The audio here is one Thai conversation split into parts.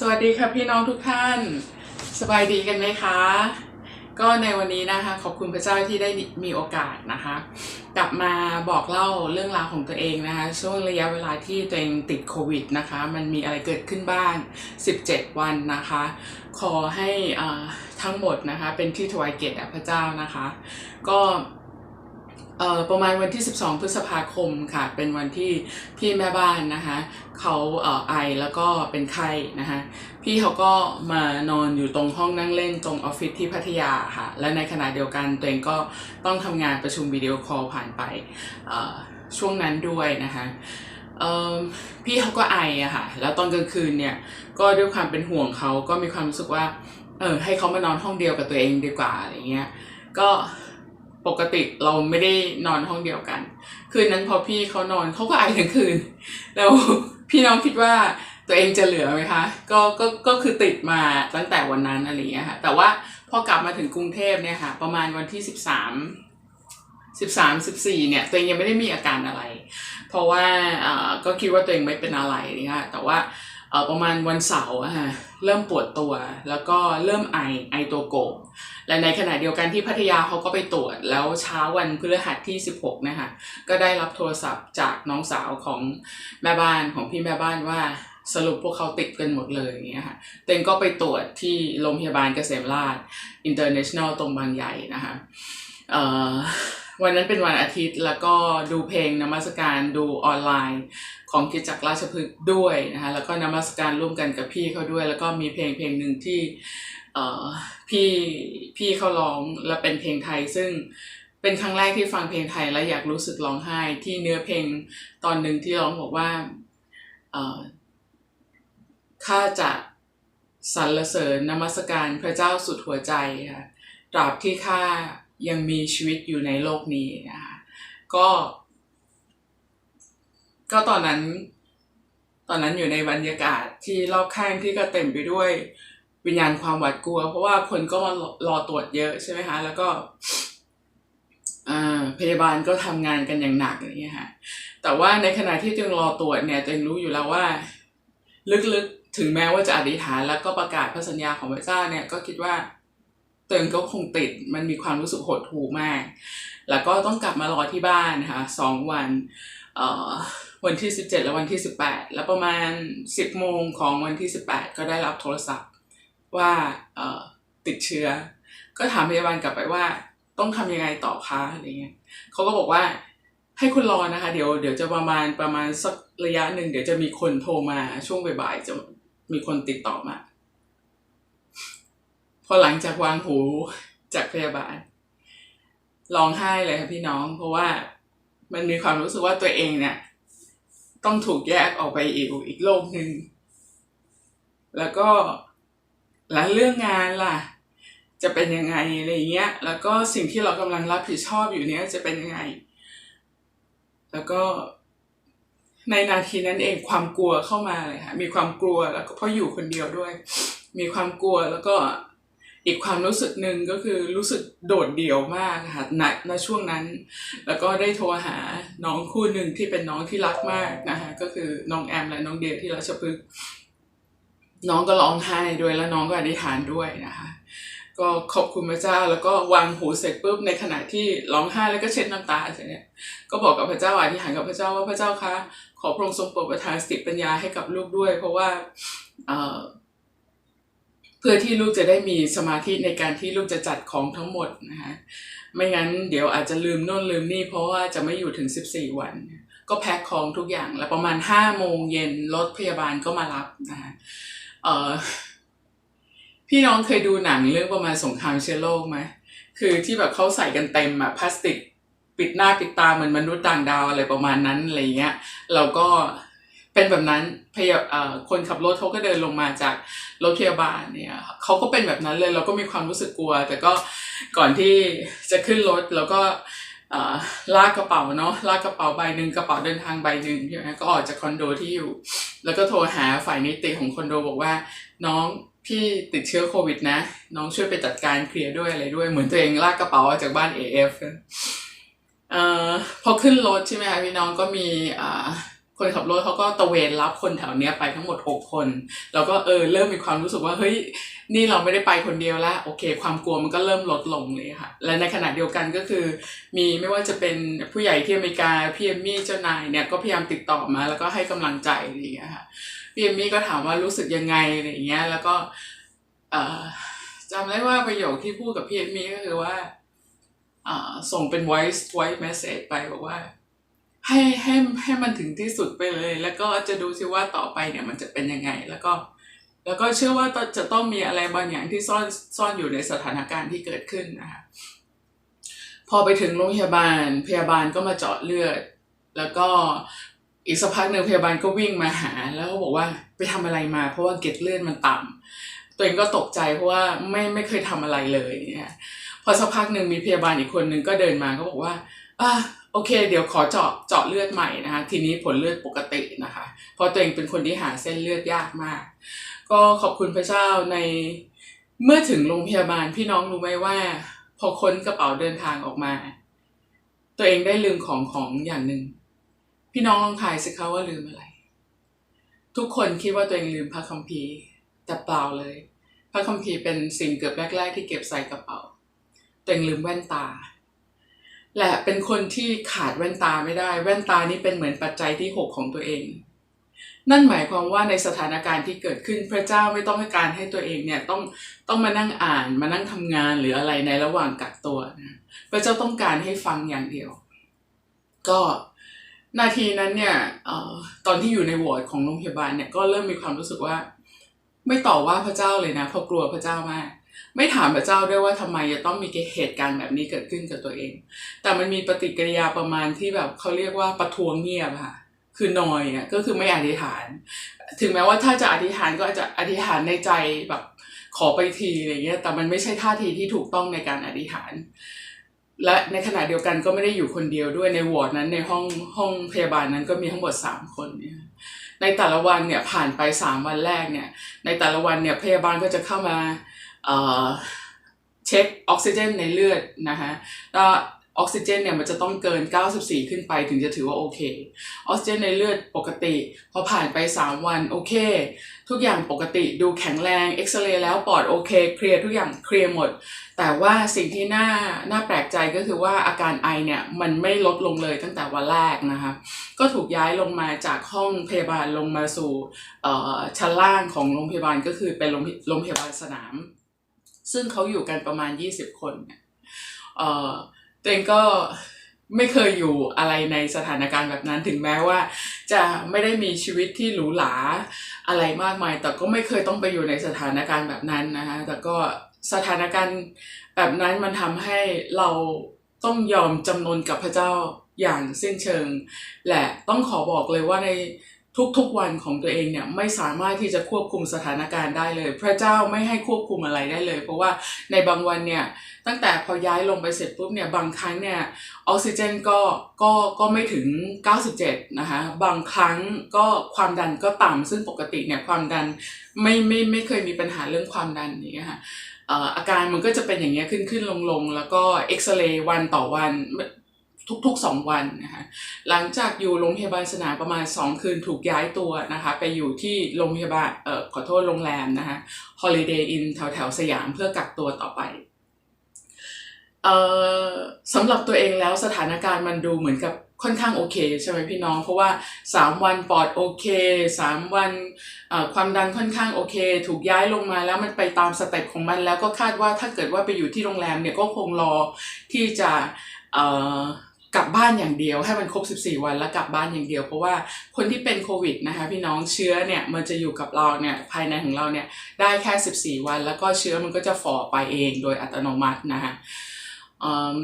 สวัสดีค่ะพี่น้องทุกท่าน สบายดีกันไหมคะ ก็ในวันนี้นะคะ ขอบคุณพระเจ้าที่ได้มีโอกาสนะคะ กลับมาบอกเล่าเรื่องราวของตัวเองนะคะ ช่วงระยะเวลาที่ตัวเองติดโควิดนะคะ มันมีอะไรเกิดขึ้นบ้าง 17 วันนะคะ ขอให้อ่าทั้งหมดนะคะ เป็นที่ถวายเกียรติแด่พระเจ้านะคะ ก็ เอ่อประมาณวันที่ 12 พฤษภาคมค่ะ เป็นวันที่พี่แม่บ้านนะคะเขาเอ่อไอแล้วก็เป็นไข้นะคะพี่เขาก็มานอนอยู่ตรงห้องนั่งเล่นตรงออฟฟิศที่พัทยาค่ะ และในขณะเดียวกันตัวเองก็ต้องทำงานประชุมวิดีโอคอลผ่านไปเอ่อช่วงนั้นด้วยนะคะพี่เขาก็ไออะค่ะ แล้วตอนกลางคืนเนี่ยก็ด้วยความเป็นห่วงเขาก็มีความรู้สึกว่า เออให้เขามานอนห้องเดียวกับตัวเองดีกว่าอะไรเงี้ย ก็ ปกติเราไม่ได้นอนห้องเดียวกัน คืนนั้นพอพี่เขานอนเขาก็ไอทั้งคืน แล้วพี่น้องคิดว่าตัวเองจะเหลือไหมคะ ก็ก็ก็คือติดมาตั้งแต่วันนั้นอะไรเงี้ยค่ะ แต่ว่าพอกลับมาถึงกรุงเทพเนี่ยค่ะ ประมาณวันที่สิบสามสิบสามสิบสี่เนี่ยตัวเองยังไม่ได้มีอาการอะไร เพราะว่าเอ่อก็คิดว่าตัวเองไม่เป็นอะไรนะคะแต่ว่าเอ่อประมาณวันเสาร์อะฮะเริ่มปวดตัว แล้วก็เริ่มไอไอตัวโกง และในขณะเดียวกันที่พัทยาเขาก็ไปตรวจ แล้วเช้าวันพฤหัสที่ 16 นะคะก็ได้รับโทรศัพท์จากน้องสาวของแม่บ้านของพี่แม่บ้านว่าสรุปพวกเขาติดกันหมดเลยอย่างเงี้ยค่ะเต็งก็ไปตรวจที่โรงพยาบาลเกษมราช International ตรงบางใหญ่นะคะวันนั้นเป็นวันอาทิตย์แล้วก็ดูเพลงนมัสการดูออนไลน์ของกิจจักรราชพฤกษ์ด้วยนะคะแล้วก็นมัสการร่วมกันกับพี่เขาด้วย แล้วก็มีเพลงเพลงหนึ่งที่ พี่พี่เขาร้องและเป็นเพลงไทย ซึ่งเป็นครั้งแรกที่ฟังเพลงไทยแล้วอยากรู้สึกร้องไห้ ที่เนื้อเพลงตอนหนึ่งที่ร้องบอกว่าข้าจะสรรเสริญนมัสการพระเจ้าสุดหัวใจค่ะตราบที่ข้ายังมีชีวิตอยู่ในโลกนี้นะคะก็ ก็ตอนนั้น ตอนนั้นอยู่ในบรรยากาศที่รอบข้างที่ก็เต็มไปด้วย วิญญาณความหวาดกลัว เพราะว่าคนก็มารอตรวจเยอะใช่ไหมคะแล้วก็อ่าพยาบาลก็ทำงานกันอย่างหนักอย่างเงี้ยค่ะแต่ว่าในขณะที่ตัวเองรอตรวจเนี่ยตัวเองรู้อยู่แล้วว่า ลึกๆถึงแม้ว่าจะอธิษฐานแล้วก็ประกาศพระสัญญาของพระเจ้าเนี่ยก็คิดว่าตัวเองก็คงติดมันมีความรู้สึกหดหู่มาก แล้วก็ต้องกลับมารอที่บ้านนะคะสองวันอ่อวันที่ 17 และวันที่ 18 แล้วประมาณ 10 โมงของวันที่ 18 ก็ได้รับโทรศัพท์ ว่าเอ่อติดเชื้อ ก็ถามพยาบาลกลับไปว่า ต้องทำยังไงต่อคะอะไรเงี้ยเขาก็บอกว่าให้คุณรอนะคะ เดี๋ยวเดี๋ยวจะประมาณประมาณสักระยะหนึ่งเดี๋ยวจะมีคนโทรมาช่วงบ่ายๆจะมีคนติดต่อมา พอหลังจากวางหูจากพยาบาลร้องไห้เลยค่ะพี่น้อง เพราะว่ามันมีความรู้สึกว่าตัวเองเนี่ย ต้องถูกแยกออกไปอีกอีกโลกหนึ่งแล้วก็ แล้วเรื่องงานล่ะ จะเป็นยังไงอะไรเงี้ย แล้วก็สิ่งที่เรากำลังรับผิดชอบอยู่เนี้ยจะเป็นยังไง แล้วก็ในนาทีนั้นเองความกลัวเข้ามาเลยค่ะ มีความกลัวแล้วก็เพราะอยู่คนเดียวด้วย มีความกลัวแล้วก็อีกความรู้สึกหนึ่งก็คือรู้สึกโดดเดี่ยวมากค่ะณณช่วงนั้น แล้วก็ได้โทรหาน้องคู่หนึ่งที่เป็นน้องที่รักมากนะคะก็คือน้องแอมและน้องเดียที่ราชพฤกษ์ น้องก็ร้องไห้ด้วยแล้วน้องก็อธิษฐานด้วยนะคะก็ขอบคุณพระเจ้าแล้วก็วางหูเสร็จปุ๊บในขณะที่ร้องไห้แล้วก็เช็ดน้ำตาเสร็จเนี่ยก็บอกกับพระเจ้าอธิษฐานกับพระเจ้าว่าพระเจ้าคะขอพระองค์ทรงโปรดประทานสติปัญญาให้กับลูกด้วย เพราะว่าเอ่อเพื่อที่ลูกจะได้มีสมาธิในการที่ลูกจะจัดของทั้งหมดนะคะไม่งั้นเดี๋ยวอาจจะลืมโน่นลืมนี่เพราะว่าจะไม่อยู่ถึง 14 วัน ก็แพ็คของทุกอย่างแล้วประมาณ5โมงเย็นรถพยาบาลก็มารับนะคะ เออพี่น้องเคยดูหนังเรื่องประมาณสงครามเชื้อโรคไหมคือที่แบบเขาใส่กันเต็มอะพลาสติกปิดหน้าปิดตาเหมือนมนุษย์ต่างดาวอะไรประมาณนั้นอะไรเงี้ยเราก็เป็นแบบนั้นพยาเออคนขับรถเขาก็เดินลงมาจากรถพยาบาลเนี่ยเขาก็เป็นแบบนั้นเลยเราก็มีความรู้สึกกลัว แต่ก็ก่อนที่จะขึ้นรถเราก็ ลากกระเป๋าเนาะลากกระเป๋าใบหนึ่งกระเป๋าเดินทางใบหนึ่งใช่ไหมก็ออกจากคอนโดที่อยู่ แล้วก็โทรหาฝ่ายนิติของคอนโดบอกว่า น้องพี่ติดเชื้อโควิดนะ น้องช่วยไปจัดการเคลียร์ด้วยอะไรด้วยเหมือนตัวเองลากกระเป๋าออกจากบ้าน AF เอ่อพอขึ้นรถใช่ไหมคะพี่น้องก็มีอ่า คนขับรถเขาก็ตะเวนรับคนแถวเนี้ยไปทั้งหมดหกคน แล้วก็เออเริ่มมีความรู้สึกว่าเฮ้ยนี่เราไม่ได้ไปคนเดียวแล้วโอเค ความกลัวมันก็เริ่มลดลงเลยค่ะ และในขณะเดียวกันก็คือ มีไม่ว่าจะเป็นผู้ใหญ่ที่อเมริกาพี่เอมมี่เจ้านายเนี่ยก็พยายามติดต่อมา แล้วก็ให้กำลังใจอะไรอย่างเงี้ยค่ะพี่เอมมี่ก็ถามว่ารู้สึกยังไงอะไรอย่างเงี้ยแล้วก็เออจำได้ว่าประโยคที่พูดกับพี่เอมมี่ก็คือว่าอ่าส่งเป็น voice voice message ไปบอกว่า ให้ให้ให้มันถึงที่สุดไปเลย แล้วก็จะดูซิว่าต่อไปเนี่ยมันจะเป็นยังไง แล้วก็ แล้วก็เชื่อว่าจะต้องมีอะไรบางอย่างที่ซ่อนซ่อนอยู่ในสถานการณ์ที่เกิดขึ้นนะคะพอไปถึงโรงพยาบาล พยาบาลก็มาเจาะเลือด แล้วก็อีกสักพักหนึ่งพยาบาลก็วิ่งมาหา แล้วก็บอกว่าไปทำอะไรมา เพราะว่าเกล็ดเลือดมันต่ำตัวเองก็ตกใจเพราะว่าไม่ไม่เคยทำอะไรเลยเนี่ยพอสักพักหนึ่งมีพยาบาลอีกคนหนึ่งก็เดินมาก็บอกว่าอะ โอเค เดี๋ยวขอเจาะเจาะเลือดใหม่นะคะ ทีนี้ผลเลือดปกตินะคะ เพราะตัวเองเป็นคนที่หาเส้นเลือดยากมาก ก็ขอบคุณพระเจ้าในเมื่อถึงโรงพยาบาลพี่น้องรู้ไหมว่า พอค้นกระเป๋าเดินทางออกมา ตัวเองได้ลืมของของอย่างหนึ่งพี่น้องลองทายสิคะว่าลืมอะไร ทุกคนคิดว่าตัวเองลืมพระคัมภีร์แต่เปล่าเลย พระคัมภีร์เป็นสิ่งเกือบแรกๆที่เก็บใส่กระเป๋าตัวเองลืมแว่นตา และเป็นคนที่ขาดแว่นตาไม่ได้ แว่นตานี่เป็นเหมือนปัจจัยที่หกของตัวเอง นั่นหมายความว่าในสถานการณ์ที่เกิดขึ้นพระเจ้าไม่ต้องให้การให้ตัวเองเนี่ยต้องต้องมานั่งอ่านมานั่งทำงานหรืออะไรในระหว่างกักตัวนะพระเจ้าต้องการให้ฟังอย่างเดียว ก็นาทีนั้นเนี่ยออตอนที่อยู่ในวอร์ดของโรงพยาบาลเนี่ยก็เริ่มมีความรู้สึกว่า ไม่ต่อว่าพระเจ้าเลยนะเพราะกลัวพระเจ้ามาก ไม่ถามพระเจ้าด้วยว่าทำไมจะต้องมีเหตุการณ์แบบนี้เกิดขึ้นกับตัวเอง แต่มันมีปฏิกิริยาประมาณที่แบบเขาเรียกว่าประท้วงเงียบค่ะ คือนอยอะก็คือไม่อธิษฐาน ถึงแม้ว่าถ้าจะอธิษฐานก็อาจจะอธิษฐานในใจแบบขอไปทีอะไรเงี้ย แต่มันไม่ใช่ท่าทีที่ถูกต้องในการอธิษฐาน และในขณะเดียวกันก็ไม่ได้อยู่คนเดียวด้วยในวอร์ดนั้นในห้องห้องพยาบาลนั้นก็มีทั้งหมดสามคนเนี่ยในแต่ละวันเนี่ยผ่านไปสามวันแรกเนี่ย ในแต่ละวันเนี่ยพยาบาลก็จะเข้ามา เอ่อเช็คออกซิเจนในเลือดนะคะแล้วออกซิเจนเนี่ยมันจะต้องเกิน 94 ขึ้นไปถึงจะถือว่าโอเค ออกซิเจนในเลือดปกติ พอผ่านไป 3 วันโอเค ทุกอย่างปกติดูแข็งแรงเอ็กซเรย์แล้วปอดโอเค เคลียร์ทุกอย่างเคลียร์หมด แต่ว่าสิ่งที่น่าน่าแปลกใจก็คือว่าอาการไอเนี่ย มันไม่ลดลงเลยตั้งแต่วันแรกนะคะ ก็ถูกย้ายลงมาจากห้องพยาบาลลงมาสู่เอ่อชั้นล่างของโรงพยาบาลก็คือเป็นโรงโรงพยาบาลสนาม ซึ่งเขาอยู่กันประมาณ 20 คนเนี่ยเออตัวเองก็ไม่เคยอยู่อะไรในสถานการณ์แบบนั้นถึงแม้ว่า จะไม่ได้มีชีวิตที่หรูหราอะไรมากมาย แต่ก็ไม่เคยต้องไปอยู่ในสถานการณ์แบบนั้นนะคะแต่ก็สถานการณ์แบบนั้นมันทำให้เราต้องยอมจำนนกับพระเจ้าอย่างสิ้นเชิง และต้องขอบอกเลยว่าใน ทุกๆวันของตัวเองเนี่ยไม่สามารถที่จะควบคุมสถานการณ์ได้เลย พระเจ้าไม่ให้ควบคุมอะไรได้เลย เพราะว่าในบางวันเนี่ยตั้งแต่พอย้ายลงไปเสร็จปุ๊บเนี่ยบางครั้งเนี่ยออกซิเจนก็ก็ก็ไม่ถึง 97 นะคะบางครั้งก็ความดันก็ต่ำซึ่งปกติเนี่ยความดันไม่ไม่ไม่เคยมีปัญหาเรื่องความดันอย่างเงี้ยค่ะเอ่ออาการมันก็จะเป็นอย่างเงี้ยขึ้นขึ้นลงลงแล้วก็เอ็กซเรย์วันต่อวัน ทุกๆ 2 วันนะคะหลังจากอยู่โรงพยาบาลสนามประมาณ 2 คืนถูกย้ายตัวนะคะไปอยู่ที่โรงพยาบาลเอ่อขอโทษโรงแรมนะคะ Holiday Inn แถวแถวๆสยามเพื่อกักตัวต่อไปเอ่อสำหรับตัวเองแล้วสถานการณ์มันดูเหมือนกับค่อนข้างโอเคใช่ไหมพี่น้อง เพราะว่า 3 วันปอดโอเค 3 วันเอ่อความดันค่อนข้างโอเค ถูกย้ายลงมาแล้วมันไปตามสเต็ปของมันแล้วก็คาดว่าถ้าเกิดว่าไปอยู่ที่โรงแรมเนี่ยก็คงรอที่จะเอ่อ กลับบ้านอย่างเดียวให้มันครบ 14 วันแล้วกลับบ้านอย่างเดียว เพราะว่าคนที่เป็นโควิดนะคะพี่น้องเชื้อเนี่ยมันจะอยู่กับเราเนี่ยภายในของเราเนี่ยได้แค่ 14 วัน แล้วก็เชื้อมันก็จะฝ่อไปเองโดยอัตโนมัตินะคะอืม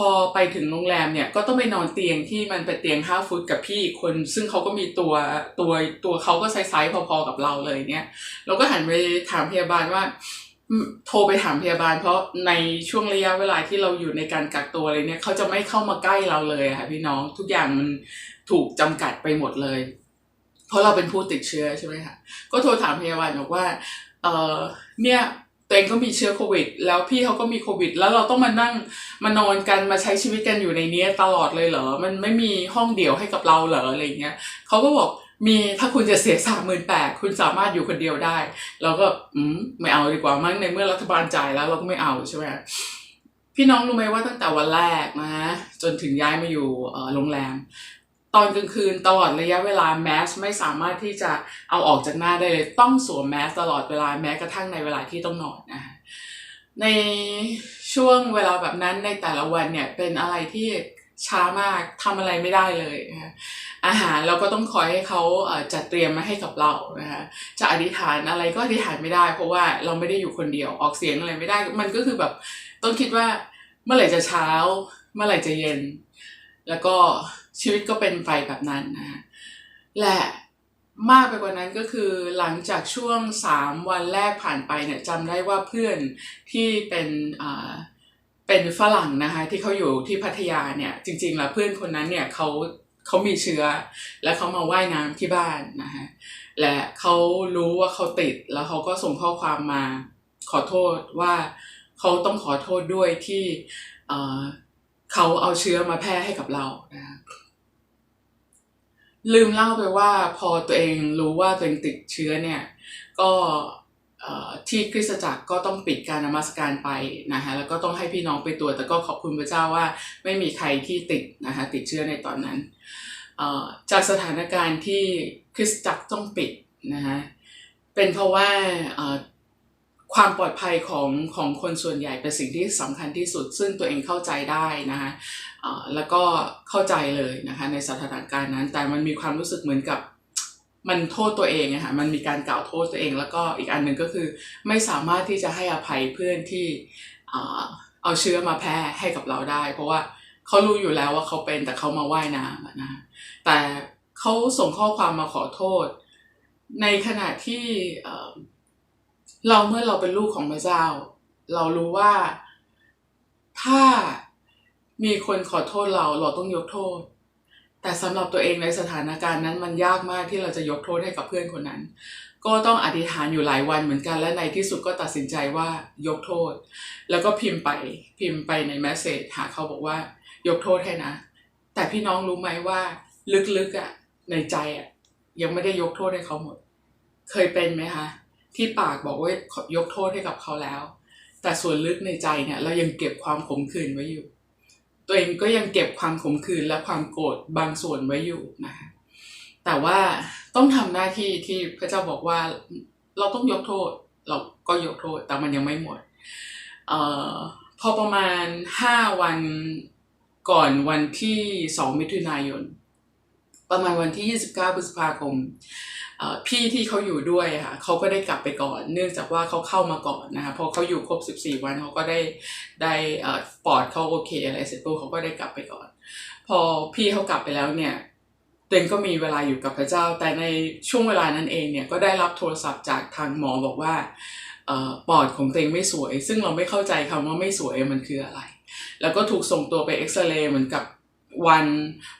พอไปถึงโรงแรมเนี่ยก็ต้องไปนอนเตียงที่มันเป็นเตียง 5 ฟุตกับพี่อีกคน ซึ่งเขาก็มีตัวตัวตัวเขาก็ไซส์พอๆกับเราเลยเนี่ยเราก็หันไปถามพยาบาลว่า โทรไปถามพยาบาล เพราะในช่วงระยะเวลาที่เราอยู่ในการกักตัวอะไรเนี่ยเขาจะไม่เข้ามาใกล้เราเลยอะค่ะพี่น้องทุกอย่างมันถูกจำกัดไปหมดเลย เพราะเราเป็นผู้ติดเชื้อใช่ไหมคะก็โทรถามพยาบาลบอกว่าเออเนี่ยตัวเองก็มีเชื้อโควิด แล้วพี่เขาก็มีโควิด แล้วเราต้องมานั่งมานอนกันมาใช้ชีวิตกันอยู่ในเนี้ยตลอดเลยเหรอ มันไม่มีห้องเดี่ยวให้กับเราเหรออะไรเงี้ยเขาก็บอก มีถ้าคุณจะเสียสามหมื่นแปดคุณสามารถอยู่คนเดียวได้ เราก็อืมไม่เอาดีกว่ามั้งในเมื่อรัฐบาลจ่ายแล้วเราก็ไม่เอาใช่ไหมพี่น้องรู้ไหมว่าตั้งแต่วันแรกนะจนถึงย้ายมาอยู่เออโรงแรม ตอนกลางคืนตลอดระยะเวลาแมสไม่สามารถที่จะเอาออกจากหน้าได้เลย ต้องสวมแมสตลอดเวลาแม้กระทั่งในเวลาที่ต้องนอนนะในช่วงเวลาแบบนั้นในแต่ละวันเนี่ยเป็นอะไรที่ช้ามากทำอะไรไม่ได้เลยนะ อาหารเราก็ต้องคอยให้เขาจัดเตรียมมาให้กับเรานะคะจะอธิษฐานอะไรก็อธิษฐานไม่ได้ เพราะว่าเราไม่ได้อยู่คนเดียวออกเสียงอะไรไม่ได้ มันก็คือแบบต้องคิดว่าเมื่อไหร่จะเช้า เมื่อไหร่จะเย็น แล้วก็ชีวิตก็เป็นไปแบบนั้นนะฮะและมากไปกว่านั้นก็คือหลังจากช่วงสามวันแรกผ่านไปเนี่ยจำได้ว่าเพื่อนที่เป็นอ่าเป็นฝรั่งนะคะที่เขาอยู่ที่พัทยาเนี่ยจริงๆแล้วเพื่อนคนนั้นเนี่ยเขา เขามีเชื้อ และเขามาว่ายน้ำที่บ้านนะคะและเขารู้ว่าเขาติดแล้วเขาก็ส่งข้อความมาขอโทษว่าเขาต้องขอโทษด้วยที่เอ่อเขาเอาเชื้อมาแพร่ให้กับเรานะลืมเล่าไปว่าพอตัวเองรู้ว่าตัวเองติดเชื้อเนี่ย ก็ ที่คริสตจักรก็ต้องปิดการนมัสการไปนะคะแล้วก็ต้องให้พี่น้องไปตรวจแต่ก็ขอบคุณพระเจ้าว่าไม่มีใครที่ติดนะคะติดเชื้อในตอนนั้นจากสถานการณ์ที่คริสตจักรต้องปิดนะคะเป็นเพราะว่าความปลอดภัยของของคนส่วนใหญ่เป็นสิ่งที่สำคัญที่สุด ซึ่งตัวเองเข้าใจได้นะคะแล้วก็เข้าใจเลยนะคะในสถานการณ์นั้น แต่มันมีความรู้สึกเหมือนกับ มันโทษตัวเองอะค่ะมันมีการกล่าวโทษตัวเอง แล้วก็อีกอันหนึ่งก็คือไม่สามารถที่จะให้อภัยเพื่อนที่เอาเชื้อมาแพร่ให้กับเราได้ เพราะว่าเขารู้อยู่แล้วว่าเขาเป็นแต่เขามาว่ายน้ำนะแต่เขาส่งข้อความมาขอโทษ ในขณะที่เอ่อเราเมื่อเราเป็นลูกของพระเจ้า เรารู้ว่าถ้ามีคนขอโทษเราเราต้องยกโทษ แต่สำหรับตัวเองในสถานการณ์นั้นมันยากมากที่เราจะยกโทษให้กับเพื่อนคนนั้น ก็ต้องอธิษฐานอยู่หลายวันเหมือนกันและในที่สุดก็ตัดสินใจว่ายกโทษ แล้วก็พิมพ์ไปพิมพ์ไปในแมสเซจหาเขาบอกว่ายกโทษให้นะ แต่พี่น้องรู้ไหมว่าลึกๆอะในใจอะยังไม่ได้ยกโทษให้เขาหมด เคยเป็นไหมคะที่ปากบอกว่ายกโทษให้กับเขาแล้ว แต่ส่วนลึกในใจเนี่ยเรายังเก็บความขมขื่นไว้อยู่ ตัวเองก็ยังเก็บความขมขื่นและความโกรธบางส่วนไว้อยู่นะคะแต่ว่าต้องทำหน้าที่ที่พระเจ้าบอกว่าเราต้องยกโทษ เราก็ยกโทษแต่มันยังไม่หมดเอ่อพอประมาณห้าวันก่อนวันที่สองมิถุนายน ประมาณวันที่ 29 พฤษภาคม พี่ที่เขาอยู่ด้วยค่ะเขาก็ได้กลับไปก่อน เนื่องจากว่าเขาเข้ามาก่อนนะคะพอเขาอยู่ครบ 14 วันเขาก็ได้ได้เอ่อปอดเขาโอเคอะไรเสร็จปุ๊บเขาก็ได้กลับไปก่อน พอพี่เขากลับไปแล้วเนี่ยตัวเองก็มีเวลาอยู่กับพระเจ้า แต่ในช่วงเวลานั้นเองเนี่ยก็ได้รับโทรศัพท์จากทางหมอบอกว่าเอ่อปอดของตัวเองไม่สวย ซึ่งเราไม่เข้าใจคำว่าไม่สวยมันคืออะไร แล้วก็ถูกส่งตัวไปเอ็กซเรย์เหมือนกับ วัน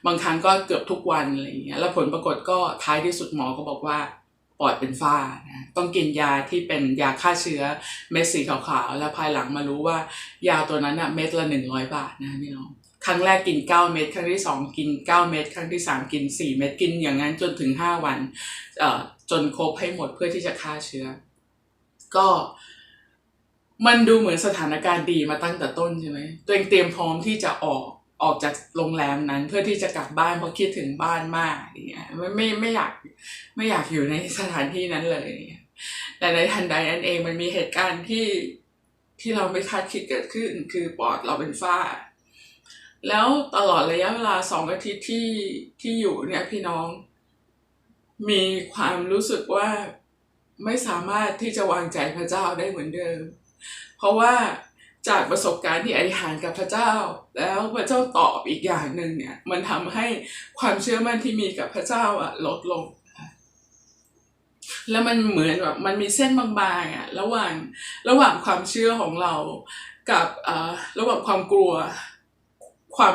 บางครั้งก็เกือบทุกวันอะไรอย่างเงี้ยแล้วผลปรากฏก็ท้ายที่สุดหมอก็บอกว่าปอดเป็นฝ้านะต้องกินยาที่เป็นยาฆ่าเชื้อเม็ดสีขาวๆ แล้วภายหลังมารู้ว่ายาตัวนั้นอะเม็ดละหนึ่งร้อยบาทนะพี่น้องครั้งแรกกิน 9 เม็ดครั้งที่ 2 กิน 9 เม็ดครั้งที่ 3 กิน 4 เม็ดกินอย่างนั้นจนถึง 5 วันเอ่อจนครบให้หมดเพื่อที่จะฆ่าเชื้อ ก็มันดูเหมือนสถานการณ์ดีมาตั้งแต่ต้นใช่ไหมตัวเองเตรียมพร้อมที่จะออก ออกจากโรงแรมนั้นเพื่อที่จะกลับบ้านเพราะคิดถึงบ้านมากอย่างเงี้ยไม่ไม่ไม่อยากไม่อยากอยู่ในสถานที่นั้นเลยอย่างเงี้ยแต่ในทันใดนั้นเองมันมีเหตุการณ์ที่ที่เราไม่คาดคิดเกิดขึ้น คือปอดเราเป็นฝ้า แล้วตลอดระยะเวลาสองอาทิตย์ที่ที่อยู่เนี่ยพี่น้อง มีความรู้สึกว่าไม่สามารถที่จะวางใจพระเจ้าได้เหมือนเดิม เพราะว่า จากประสบการณ์ที่อธิษฐานกับพระเจ้า แล้วพระเจ้าตอบอีกอย่างหนึ่งเนี่ย มันทำให้ความเชื่อมั่นที่มีกับพระเจ้าอะลดลง แล้วมันเหมือนแบบมันมีเส้นบางๆอะระหว่างระหว่างความเชื่อของเรา กับอ่าระหว่างความกลัว ความ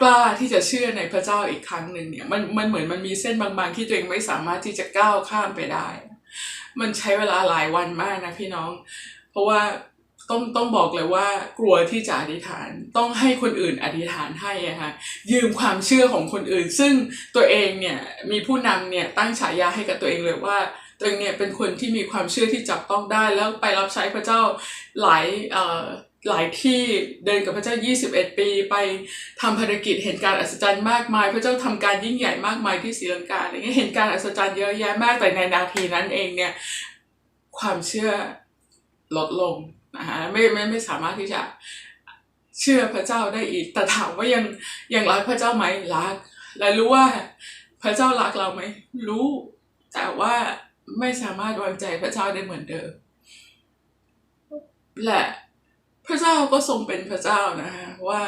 กล้าที่จะเชื่อในพระเจ้าอีกครั้งหนึ่งเนี่ยมันมันเหมือนมันมีเส้นบางๆ ที่ตัวเองไม่สามารถที่จะก้าวข้ามไปได้ มันใช้เวลาหลายวันมากนะพี่น้อง เพราะว่า ต้องต้องบอกเลยว่ากลัวที่จะอธิษฐานต้องให้คนอื่นอธิษฐานให้อะค่ะยืมความเชื่อของคนอื่น ซึ่งตัวเองเนี่ยมีผู้นำเนี่ยตั้งฉายาให้กับตัวเองเลยว่าตัวเองเนี่ยเป็นคนที่มีความเชื่อที่จับต้องได้แล้วไปรับใช้พระเจ้าหลายเอ่อหลายที่เดินกับพระเจ้า 21 ปี ไปทำภารกิจเห็นการอัศจรรย์มากมาย พระเจ้าทำการยิ่งใหญ่มากมายที่ศรีลังกาอะไรเงี้ยเห็นการอัศจรรย์เยอะแยะมากแต่ในนาทีนั้นเองเนี่ยความเชื่อลดลง นะคะไม่ไม่ไม่สามารถที่จะเชื่อพระเจ้าได้อีก แต่ถามว่ายังยังรักพระเจ้าไหมรัก และรู้ว่าพระเจ้ารักเราไหมรู้ แต่ว่าไม่สามารถวางใจพระเจ้าได้เหมือนเดิมและพระเจ้าก็ทรงเป็นพระเจ้านะคะว่า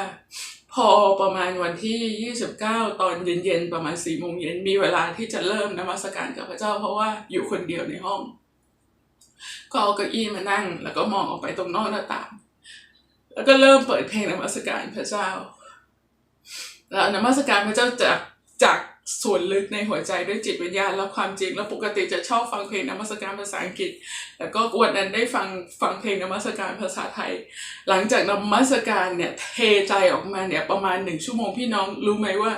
พอประมาณวันที่ 29 ตอนเย็นๆประมาณ4โมงเย็นมีเวลาที่จะเริ่มนมัสการกับพระเจ้า เพราะว่าอยู่คนเดียวในห้อง ก็เอาเก้าอี้มานั่ง แล้วก็มองออกไปตรงนอกหน้าต่าง แล้วก็เริ่มเปิดเพลงนมัสการพระเจ้า แล้วนมัสการพระเจ้าจากจากส่วนลึกในหัวใจด้วยจิตวิญญาณและความจริงแล้วปกติจะชอบฟังเพลงนมัสการภาษาอังกฤษ แล้วก็วันนั้นได้ฟังฟังเพลงนมัสการภาษาไทย หลังจากนมัสการเนี่ยเทใจออกมาเนี่ยประมาณหนึ่งชั่วโมงพี่น้องรู้ไหมว่า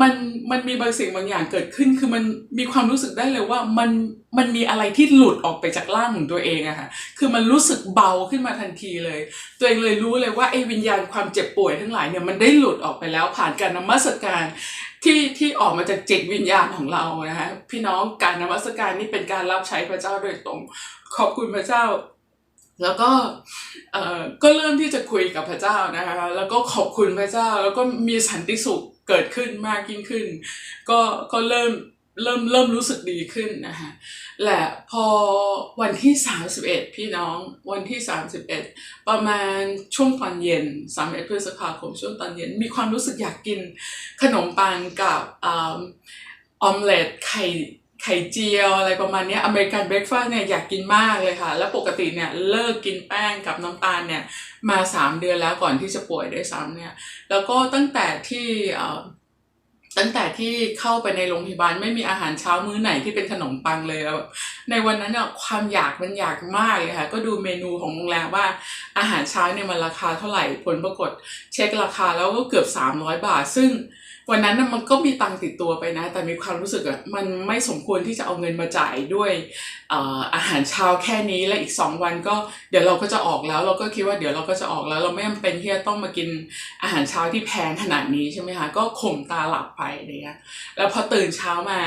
มันมันมีบางสิ่งบางอย่างเกิดขึ้น คือมันมีความรู้สึกได้เลยว่ามันมันมีอะไรที่หลุดออกไปจากร่างของตัวเองอะค่ะ คือมันรู้สึกเบาขึ้นมาทันทีเลย ตัวเองเลยรู้เลยว่าไอ้วิญญาณความเจ็บป่วยทั้งหลายเนี่ยมันได้หลุดออกไปแล้วผ่านการนมัสการที่ที่ออกมาจากจิตวิญญาณของเรานะคะพี่น้องการนมัสการนี่เป็นการรับใช้พระเจ้าโดยตรง ขอบคุณพระเจ้าแล้วก็เอ่อก็เริ่มที่จะคุยกับพระเจ้านะคะ แล้วก็ขอบคุณพระเจ้า แล้วก็มีสันติสุข เกิดขึ้นมากยิ่งขึ้น ก็ก็เริ่มเริ่มเริ่มรู้สึกดีขึ้นนะคะและพอวันที่ 31 พี่น้องวันที่ 31 ประมาณช่วงตอนเย็น 31พฤษภาคมช่วงตอนเย็น มีความรู้สึกอยากกินขนมปังกับออมเล็ตไข่ ไข่เจียวอะไรประมาณนี้อเมริกันเบรกฟาสต์เนี่ยอยากกินมากเลยค่ะ แล้วปกติเนี่ยเลิกกินแป้งกับน้ำตาลเนี่ยมา 3 เดือนแล้วก่อนที่จะป่วยด้วยซ้ำเนี่ยแล้วก็ตั้งแต่ที่เอ่อตั้งแต่ที่เข้าไปในโรงพยาบาลไม่มีอาหารเช้ามื้อไหนที่เป็นขนมปังเลยในวันนั้นเนี่ยความอยากมันอยากมากเลยค่ะก็ดูเมนูของโรงแรมว่าอาหารเช้าเนี่ยมันราคาเท่าไหร่ผลปรากฏเช็คราคาแล้วก็เกือบ 300 บาท ซึ่ง วันนั้นน่ะมันก็มีตังติดตัวไปนะ แต่มีความรู้สึกอะมันไม่สมควรที่จะเอาเงินมาจ่ายด้วยอาหารเช้าแค่นี้และอีก 2 วันก็เดี๋ยวเราก็จะออกแล้ว เราก็คิดว่าเดี๋ยวเราก็จะออกแล้ว เราไม่จำเป็นที่จะต้องมากินอาหารเช้าที่แพงขนาดนี้ใช่ไหมคะก็ข่มตาหลับไปเงี้ยแล้วพอตื่นเช้ามา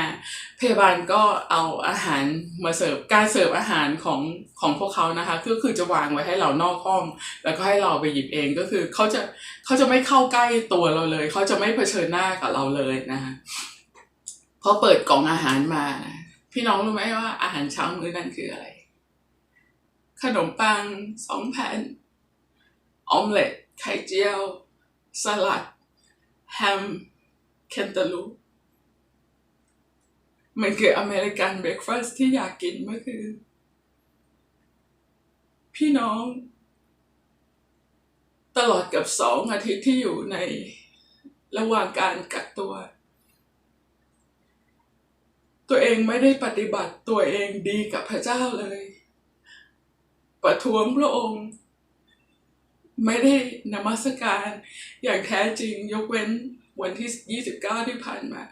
พยาบาลก็เอาอาหารมาเสิร์ฟการเสิร์ฟอาหารของ ของพวกเขานะคะก็คือจะวางไว้ให้เรานอกห้อง แล้วก็ให้เราไปหยิบเองก็คือเขาจะเขาจะไม่เข้าใกล้ตัวเราเลย เขาจะไม่เผชิญหน้ากับเราเลยนะคะพอเปิดกล่องอาหารมา พี่น้องรู้ไหมว่าอาหารเช้ามื้อนั้นคืออะไร ขนมปังสองแผ่นออมเล็ตไข่เจียว สลัด แฮม เคนตาลูปมันคืออเมริกันเบรคฟาสที่อยากกินเมื่อคืน พี่น้อง ตลอดกับสองอาทิตย์ที่อยู่ในระหว่างการกักตัว ตัวเองไม่ได้ปฏิบัติตัวเองดีกับพระเจ้าเลย ประท้วงพระองค์ ไม่ได้นมัสการอย่างแท้จริงยกเว้นวันที่ 29 ที่ผ่านมา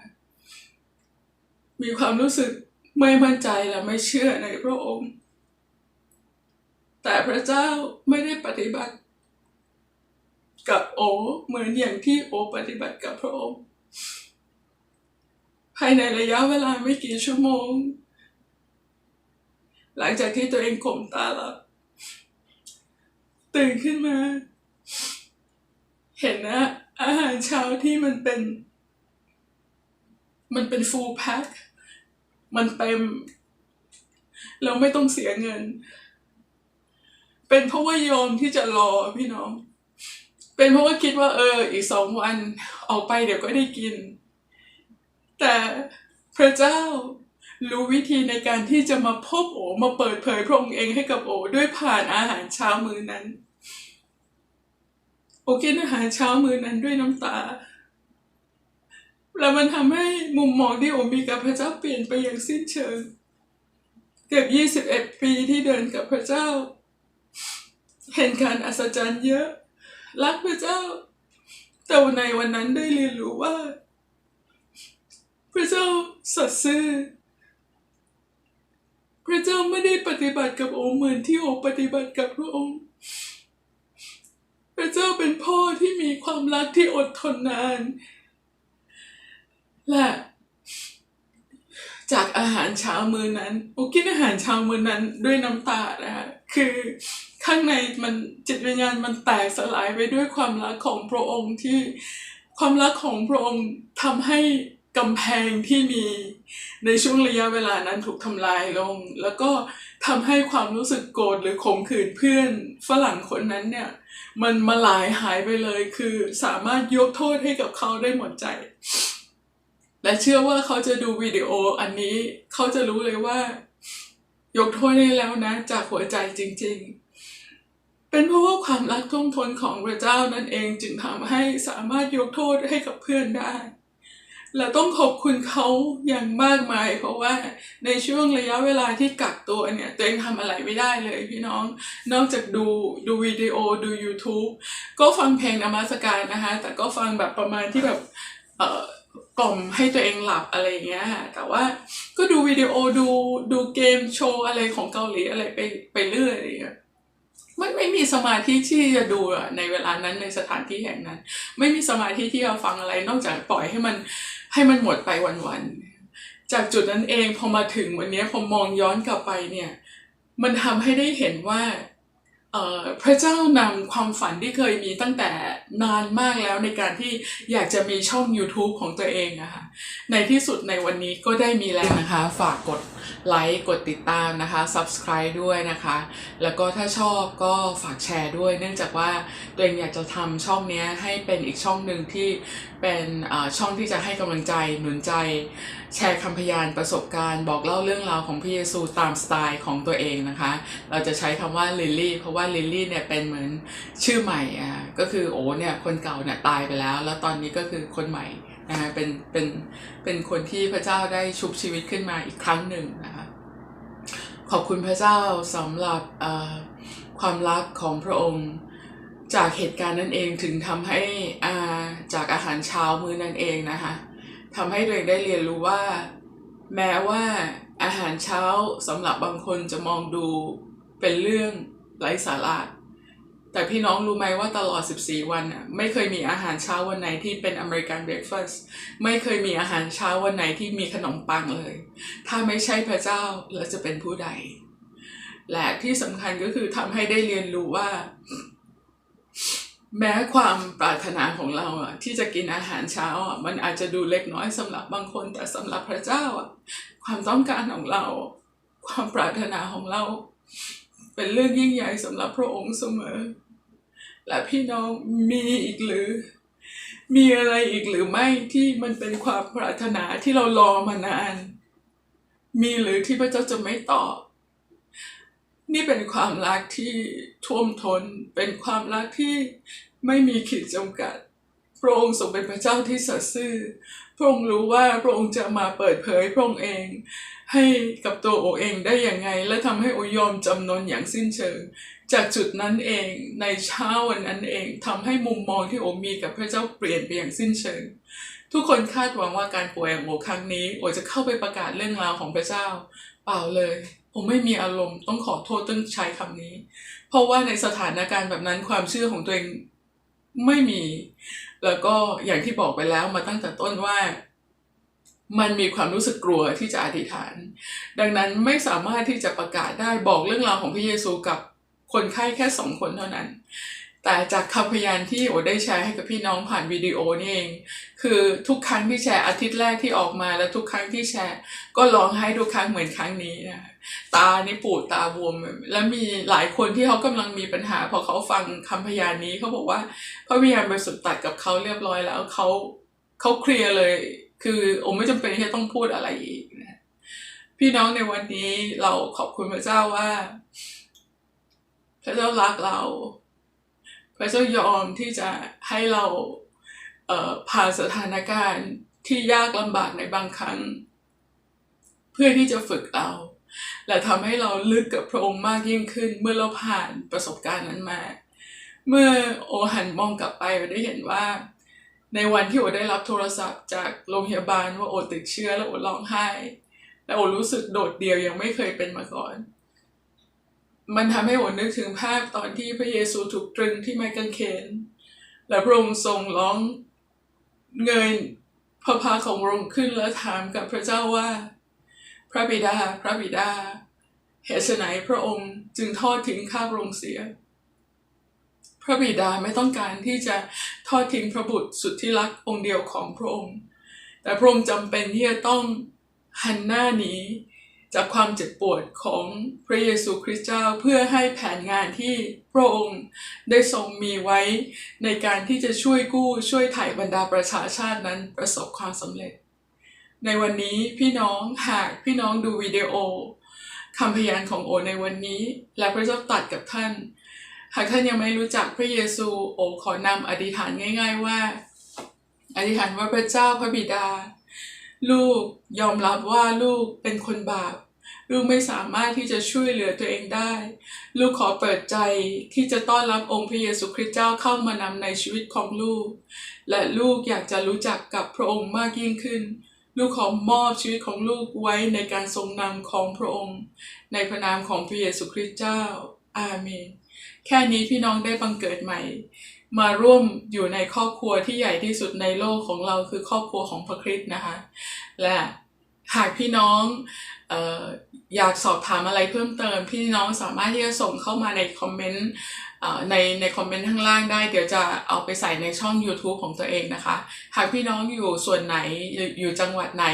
มีความรู้สึกไม่มั่นใจและไม่เชื่อในพระองค์ แต่พระเจ้าไม่ได้ปฏิบัติ กับโอเหมือนอย่างที่โอปฏิบัติกับพระองค์ ภายในระยะเวลาไม่กี่ชั่วโมง หลังจากที่ตัวเองข่มตาหลับตื่นขึ้นมา เห็นนะ อาหารเช้าที่มันเป็น มันเป็นฟูลแพ็คมันเต็ม เราไม่ต้องเสียเงิน เป็นเพราะว่ายอมที่จะรอพี่น้อง เป็นเพราะว่าคิดว่า เออ อีกสองวันออกไปเดี๋ยวก็ได้กิน แต่พระเจ้ารู้วิธีในการที่จะมาพบโอมาเปิดเผยพระองค์เองให้กับโอด้วยผ่านอาหารเช้ามื้อนั้น โอกินอาหารเช้ามื้อนั้นด้วยน้ำตา แล้วมันทำให้มุมมองที่โอมีกับพระเจ้าเปลี่ยนไปอย่างสิ้นเชิง เกือบ21 ปีที่เดินกับพระเจ้า เห็นการอัศจรรย์เยอะ รักพระเจ้า แต่ในวันนั้นได้เรียนรู้ว่า พระเจ้าสัตย์ซื่อพระเจ้าไม่ได้ปฏิบัติกับโอเหมือนที่โอปฏิบัติกับพระองค์ พระเจ้าเป็นพ่อที่มีความรักที่อดทนนาน และจากอาหารเช้ามื้อนั้นโอกินอาหารเช้ามื้อนั้นด้วยน้ำตานะคะคือ ข้างในมันจิตวิญญาณมันแตกสลายไปด้วยความรักของพระองค์ที่ความรักของพระองค์ทำให้กำแพงที่มีในช่วงระยะเวลานั้นถูกทำลายลง แล้วก็ทำให้ความรู้สึกโกรธหรือข่มขืนเพื่อนฝรั่งคนนั้นเนี่ยมันมาลายหายไปเลยคือสามารถยกโทษให้กับเขาได้หมดใจ และเชื่อว่าเขาจะดูวิดีโออันนี้เขาจะรู้เลยว่ายกโทษได้แล้วนะ จากหัวใจจริง ๆ เป็นเพราะว่าความรักท่วมท้นของพระเจ้านั่นเองจึงทำให้สามารถยกโทษให้กับเพื่อนได้ และต้องขอบคุณเขาอย่างมากมาย เพราะว่าในช่วงระยะเวลาที่กักตัวเนี่ยตัวเองทำอะไรไม่ได้เลยพี่น้อง นอกจากดูดูวิดีโอดู YouTube ก็ฟังเพลงนมัสการนะคะ แต่ก็ฟังแบบประมาณที่แบบเอ่อกล่อมให้ตัวเองหลับอะไรอย่างเงี้ยค่ะแต่ว่าก็ดูวิดีโอดูดูเกมโชว์อะไรของเกาหลีอะไรไปไปเรื่อยอะไรอย่างเงี้ย ไม่ไม่มีสมาธิที่จะดูอะในเวลานั้นในสถานที่แห่งนั้น ไม่มีสมาธิที่จะฟังอะไร นอกจากปล่อยให้มันให้มันหมดไปวันๆจากจุดนั้นเองพอมาถึงวันนี้ผมมองย้อนกลับไปเนี่ย มันทำให้ได้เห็นว่า พระเจ้านำความฝันที่เคยมีตั้งแต่นานมากแล้วในการที่อยากจะมีช่อง YouTube ของตัวเองนะคะในที่สุดในวันนี้ก็ได้มีแล้วนะคะ ฝากกดไลค์กดติดตามนะคะ Subscribe ด้วยนะคะ แล้วก็ถ้าชอบก็ฝากแชร์ด้วย เนื่องจากว่าตัวเองอยากจะทำช่องนี้ให้เป็นอีกช่องหนึ่งที่เป็นอ่อช่องที่จะให้กำลังใจหนุนใจ แชร์คำพยานประสบการณ์ บอกเล่าเรื่องราวของพระเยซูตามสไตล์ของตัวเองนะคะ เราจะใช้คำว่าลิลลี่เพราะว่าลิลลี่เนี่ยเป็นเหมือนชื่อใหม่อะก็คือโอ้เนี่ยคนเก่าเนี่ยตายไปแล้ว แล้วตอนนี้ก็คือคนใหม่นะคะเป็นเป็นเป็นคนที่พระเจ้าได้ชุบชีวิตขึ้นมาอีกครั้งหนึ่งนะคะขอบคุณพระเจ้าสำหรับความรักของพระองค์จากเหตุการณ์นั้นเองถึงทำให้อ่าจากอาหารเช้ามื้อนั้นเองนะคะทำให้ตัวเองได้เรียนรู้ว่า แม้ว่าอาหารเช้าสำหรับบางคนจะมองดูเป็นเรื่อง ไร้สาระแต่พี่น้องรู้ไหมว่าตลอด 14 วันน่ะไม่เคยมีอาหารเช้าวันไหนที่เป็นอเมริกันเบรคฟาสต์ไม่เคยมีอาหารเช้าวันไหนที่มีขนมปังเลย ถ้าไม่ใช่พระเจ้าแล้วจะเป็นผู้ใด และที่สำคัญก็คือทำให้ได้เรียนรู้ว่า แม้ความปรารถนาของเราอะที่จะกินอาหารเช้าอะมันอาจจะดูเล็กน้อยสำหรับบางคนแต่สำหรับพระเจ้าอะความต้องการของเรา ความปรารถนาของเรา เป็นเรื่องยิ่งใหญ่สำหรับพระองค์เสมอ และพี่น้องมีอีกหรือ มีอะไรอีกหรือไม่ที่มันเป็นความปรารถนาที่เรารอมานาน มีหรือที่พระเจ้าจะไม่ตอบ นี่เป็นความรักที่ท่วมทนเป็นความรักที่ไม่มีขีดจำกัด พระองค์ทรงเป็นพระเจ้าที่สัตย์ซื่อ พระองค์รู้ว่าพระองค์จะมาเปิดเผยพระองค์เอง ให้กับตัวโอเองได้อย่างไง และทำให้โอยอมจำนนอย่างสิ้นเชิง จากจุดนั้นเองในเช้าวันนั้นเองทำให้มุมมองที่โอมีกับพระเจ้าเปลี่ยนไปอย่างสิ้นเชิง ทุกคนคาดหวังว่าการป่วยของโอครั้งนี้โอจะเข้าไปประกาศเรื่องราวของพระเจ้า เปล่าเลยผมไม่มีอารมณ์ต้องขอโทษต้องใช้คำนี้ เพราะว่าในสถานการณ์แบบนั้นความเชื่อของตัวเอง ไม่มี แล้วก็อย่างที่บอกไปแล้วมาตั้งแต่ต้นว่า มันมีความรู้สึกกลัวที่จะอธิษฐาน ดังนั้นไม่สามารถที่จะประกาศได้บอกเรื่องราวของพระเยซูกับคนไข้แค่สองคนเท่านั้น แต่จากคำพยานที่โอได้แชร์ให้กับพี่น้องผ่านวิดีโอนี่เอง คือทุกครั้งที่แชร์อาทิตย์แรกที่ออกมาและทุกครั้งที่แชร์ ก็ร้องไห้ทุกครั้งเหมือนครั้งนี้นะตานี่ปูดตาบวม แล้วมีหลายคนที่เขากำลังมีปัญหา พอเขาฟังคำพยานนี้เขาบอกว่าพระวิญญาณบริสุทธิ์ตัดกับเขาเรียบร้อยแล้วเขาเขาเคลียร์เลย คือโอไม่จำเป็นที่จะต้องพูดอะไรอีกนะพี่น้องในวันนี้เราขอบคุณพระเจ้าว่า พระเจ้ารักเรา พระเจ้ายอมที่จะให้เราเผ่านสถานการณ์ที่ยากลำบากในบางครั้ง เพื่อที่จะฝึกเรา และทำให้เราลึกกับพระองค์มากยิ่งขึ้น เมื่อเราผ่านประสบการณ์นั้นมา เมื่อโอหันมองกลับไปได้เห็นว่า ในวันที่โอได้รับโทรศัพท์จากโรงพยาบาลว่าโอติดเชื้อแล้วโอร้องไห้ และโอรู้สึกโดดเดี่ยวยังไม่เคยเป็นมาก่อน มันทำให้โอนึกถึงภาพตอนที่พระเยซูถูกตรึงที่ไม้กางเขน และพระองค์ทรงร้องเงยพระพักตร์ของพระองค์ขึ้นและถามกับพระเจ้าว่า พระบิดา พระบิดาเหตุไฉนพระองค์จึงทอดทิ้งข้าพระองค์เสีย พระบิดาไม่ต้องการที่จะทอดทิ้งพระบุตรสุดที่รักองค์เดียวของพระองค์ แต่พระองค์จำเป็นที่จะต้องหันหน้าหนี จากความเจ็บปวดของพระเยซูคริสต์เจ้าเพื่อให้แผนงานที่พระองค์ได้ทรงมีไว้ ในการที่จะช่วยกู้ช่วยไถ่บรรดาประชาชาตินั้นประสบความสำเร็จ ในวันนี้พี่น้องหากพี่น้องดูวิดีโอคำพยานของโอในวันนี้ และพระเจ้าตรัดกับท่าน หากท่านยังไม่รู้จักพระเยซูโอขอนำอธิษฐานง่าย ๆ ว่า อธิษฐานว่าพระเจ้าพระบิดา ลูกยอมรับว่าลูกเป็นคนบาป ลูกไม่สามารถที่จะช่วยเหลือตัวเองได้ ลูกขอเปิดใจที่จะต้อนรับองค์พระเยซูคริสต์เจ้าเข้ามานำในชีวิตของลูก และลูกอยากจะรู้จักกับพระองค์มากยิ่งขึ้น ลูกขอมอบชีวิตของลูกไว้ในการทรงนำของพระองค์ ในพระนามของพระเยซูคริสต์เจ้า อาเมน แค่นี้พี่น้องได้บังเกิดใหม่ มาร่วมอยู่ในครอบครัวที่ใหญ่ที่สุดในโลกของเราคือครอบครัวของพระคริสต์นะคะ และหากพี่น้องอออยากสอบถามอะไรเพิ่มเติม พี่น้องสามารถที่จะส่งเข้ามาในคอมเมนต์ ในในคอมเมนต์ข้างล่างได้ เดี๋ยวจะเอาไปใส่ในช่อง YouTube ของตัวเองนะคะ หากพี่น้องอยู่ส่วนไหนอยู่จังหวัดไหน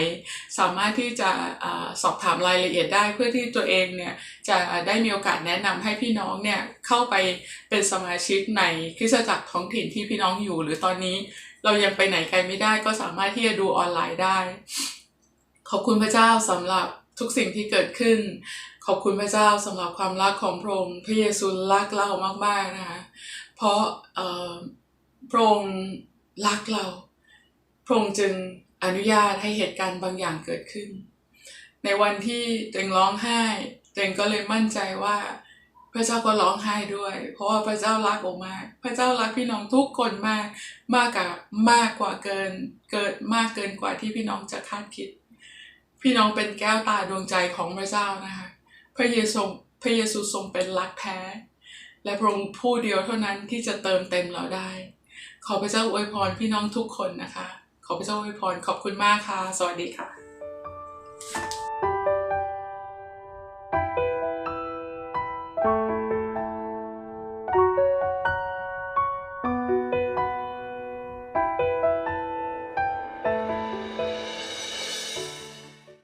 สามารถที่จะอาสอบถามรายละเอียดได้เพื่อที่ตัวเองเนี่ยจะได้มีโอกาสแนะนำให้พี่น้องเนี่ยเข้าไปเป็นสมาชิกในคริสตจักรท้องถิ่นที่พี่น้องอยู่ หรือตอนนี้เรายังไปไหนไกลไม่ได้ก็สามารถที่จะดูออนไลน์ได้ ขอบคุณพระเจ้าสำหรับทุกสิ่งที่เกิดขึ้น ขอบคุณพระเจ้าสำหรับความรักของพระองค์พระเยซูรักเรามากๆนะคะเพราะเอ่อพระองค์รักเราพระองค์จึงอนุญาตให้เหตุการณ์บางอย่างเกิดขึ้น ในวันที่เตงร้องไห้เตงก็เลยมั่นใจว่าพระเจ้าก็ร้องไห้ด้วย เพราะว่าพระเจ้ารักโอมาก พระเจ้ารักพี่น้องทุกคนมากมากกว่ามากกว่าเกิน เกิดมากเกินกว่าที่พี่น้องจะคาดคิด พี่น้องเป็นแก้วตาดวงใจของพระเจ้านะคะ พระเยซูพระเยซูทรงเป็นรักแท้ และพระองค์ผู้เดียวเท่านั้นที่จะเติมเต็มเราได้ ขอพระเจ้าอวยพรพี่น้องทุกคนนะคะ ขอพระเจ้าอวยพรขอบคุณมากค่ะ สวัสดีค่ะ